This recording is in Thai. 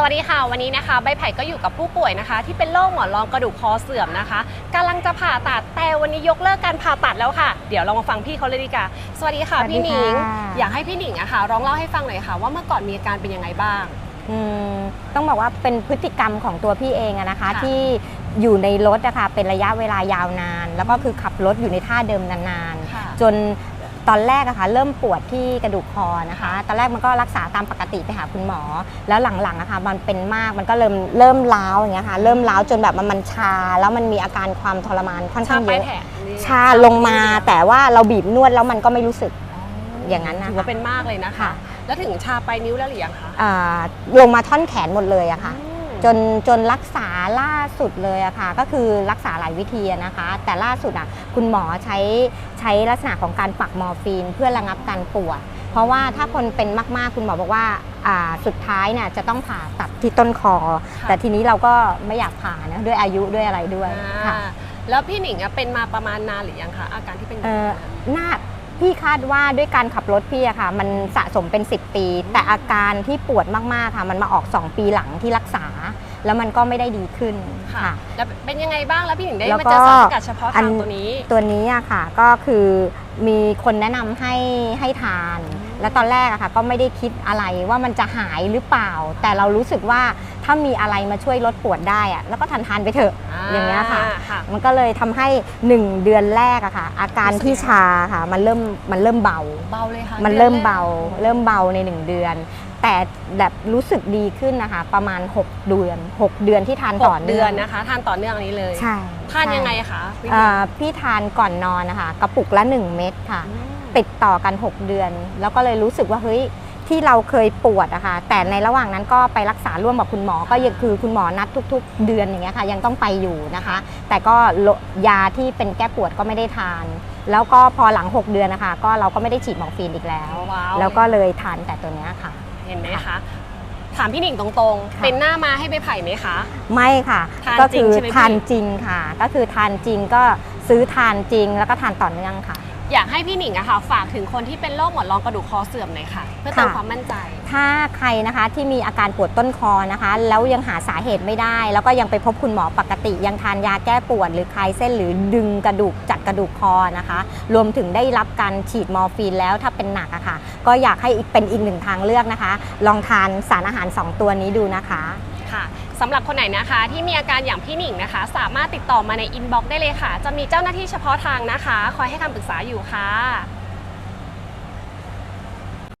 สวัสดีค่ะ วันนี้นะคะใบไผ่ก็อยู่กับผู้ป่วยนะคะ ที่เป็นโรคหมอนรองกระดูกคอเสื่อมนะคะกำลังจะผ่าตัดแต่วันนี้ยกเลิกการผ่าตัดแล้วค่ะ เดี๋ยวเรามาฟังพี่เขาเลยดีกว่าสวัสดีค่ะสวัสดีพี่หนิงค่ะอยากให้พี่หนิงอะค่ะร้องเล่าให้ฟังหน่อยค่ะ ว่าเมื่อก่อนมีอาการเป็นยังไงบ้างอืมต้องบอกว่าเป็นพฤติกรรมของตัวพี่เองอะนะคะค่ะที่อยู่ในรถนะคะเป็นระยะเวลายาวนาน แล้วก็คือขับรถอยู่ในท่าเดิมนานค่ะๆจน ตอนแรกอะค่ะเริ่มปวดที่กระดูกคอนะคะ ตอนแรกมันก็รักษาตามปกติไปหาคุณหมอ แล้วหลังๆอะค่ะมันเป็นมากมันก็เริ่มเริ่มล้าวอย่างเงี้ยค่ะเริ่มล้าวจนแบบมันมันชา แล้วมันมีอาการความทรมานค่อนชาข้างปเยลายอะแผลนี่ชาลงมาแต่ว่าเราบีบนวดแล้วมันก็ไม่รู้สึกอย่างนั้นนะคะถือว่าเป็นมากเลยนะคะค่ะแล้วถึงชาปลายนิ้วแล้วหรือยังคะอ่าลงมาท่อนแขนหมดเลยอะค่ะอืมจนจนรักษา ล่าสุดเลยอะค่ะก็คือรักษาหลายวิธีอะนะคะ แต่ล่าสุดอะคุณหมอใช้ใช้ลักษณะของการปักมอร์ฟีน เพื่อระงับการปวด เพราะว่าถ้าคนเป็นมากๆคุณหมอบอกว่าอ่าสุดท้ายเนี่ยจะต้องผ่าตัดที่ต้นคอค่ะแต่ทีนี้เราก็ไม่อยากผ่านะด้วยอายุด้วยอะไรด้วยค่ะอ่าแล้วพี่หนิงอะเป็นมาประมาณนานหรือยังคะอาการที่เป็นเอ่อน่าพี่คาดว่าด้วยการขับรถพี่อะค่ะ มันสะสมเป็น 10 ปี แต่อาการที่ปวดมากๆค่ะ มันมาออก 2 ปีหลังที่รักษาแล้วมันก็ไม่ได้ดีขึ้นค่ะค่ะ แล้วเป็นยังไงบ้างแล้วพี่หนิงได้แล้วมาก็เจอสารสกัดเฉพาะอัทานงตัวนี้ ตัวนี้อะค่ะก็คือมีคนแนะนำให้ให้ทาน แล้วตอนแรกอะค่ะก็ไม่ได้คิดอะไรว่ามันจะหายหรือเปล่า แต่เรารู้สึกว่าถ้ามีอะไรมาช่วยลดปวดได้อะแล้วก็ทานทานๆไปเถอะอย่างเงี้ยค่ะค่ะมันก็เลยทำให้ 1 เดือนแรกอะค่ะ อาการที่ชาค่ะมันเริ่มมันเริ่มเบาเบาเลยค่ะมันดือเริ่มแกเบาเริ่มเบาใน 1 เดือน แต่แบบรู้สึกดีขึ้นนะคะ ประมาณ 6 เดือน 6 เดือนที่ทานหต่อกเนื่เดือองนนะคะ ทานต่อเนื่องอันนี้เลยใช่ทานใช่ยังไงคะพี่หนิเอ่งอพี่ทานก่อนนอนนะคะ กระปุกละ 1 เม็ดค่ะอืมติดต่อกัน 6 เดือน แล้วก็เลยรู้สึกว่าเฮ้ยที่เราเคยปวดอะค่ะแต่ในระหว่างนั้นก็ไปรักษาร่วมกับคุณหมอ ก็ยังคือคุณหมอนัดทุก ๆ เดือนอย่างเงี้ยค่ะ ยังต้องไปอยู่นะคะ แต่ก็ลดยาที่เป็นแก้ปวดก็ไม่ได้ทาน แล้วก็พอหลัง 6 เดือนนะคะ ก็เราก็ไม่ได้ฉีดมอร์ฟีนอีกแล้วว้าวแล้วก็เลยทานแต่ตัวเนี้ยค่ะ เห็นไหมคะ ถามพี่หนิงตรงๆ ค่ะ เป็นหน้ามาให้ไปไผ่ไหมคะ ไม่ค่ะ ทานก็จริคืงอใช่ไหมพี่ ทานจริงค่ะ ก็คือทานจริงก็ซื้อทานจริงแล้วก็ทานต่อเนื่องค่ะ อยากให้พี่หนิงอะค่ะ ฝากถึงคนที่เป็นโรคหมอนรองกระดูกคอเสื่อมหน่อยค่ะ เพื่อเติมค่ะ ความมั่นใจ ถ้าใครนะคะที่มีอาการปวดต้นคอนะคะ แล้วยังหาสาเหตุไม่ได้ แล้วก็ยังไปพบคุณหมอปกติ ยังทานยาแก้ปวดหรือคลายเส้นหรือดึงกระดูกจัดกระดูกคอนะคะ รวมถึงได้รับการฉีดมอร์ฟีนแล้วถ้าเป็นหนักอะค่ะ ก็อยากให้อีกเป็นอีกหนึ่งทางเลือกนะคะ ลองทานสารอาหาร 2 ตัวนี้ดูนะคะค่ะ สำหรับคนไหนนะคะที่มีอาการอย่างพี่หนิงนะคะ สามารถติดต่อมาในอินบ็อกซ์ได้เลยค่ะ จะมีเจ้าหน้าที่เฉพาะทางนะคะ คอยให้คำปรึกษาอยู่ค่ะ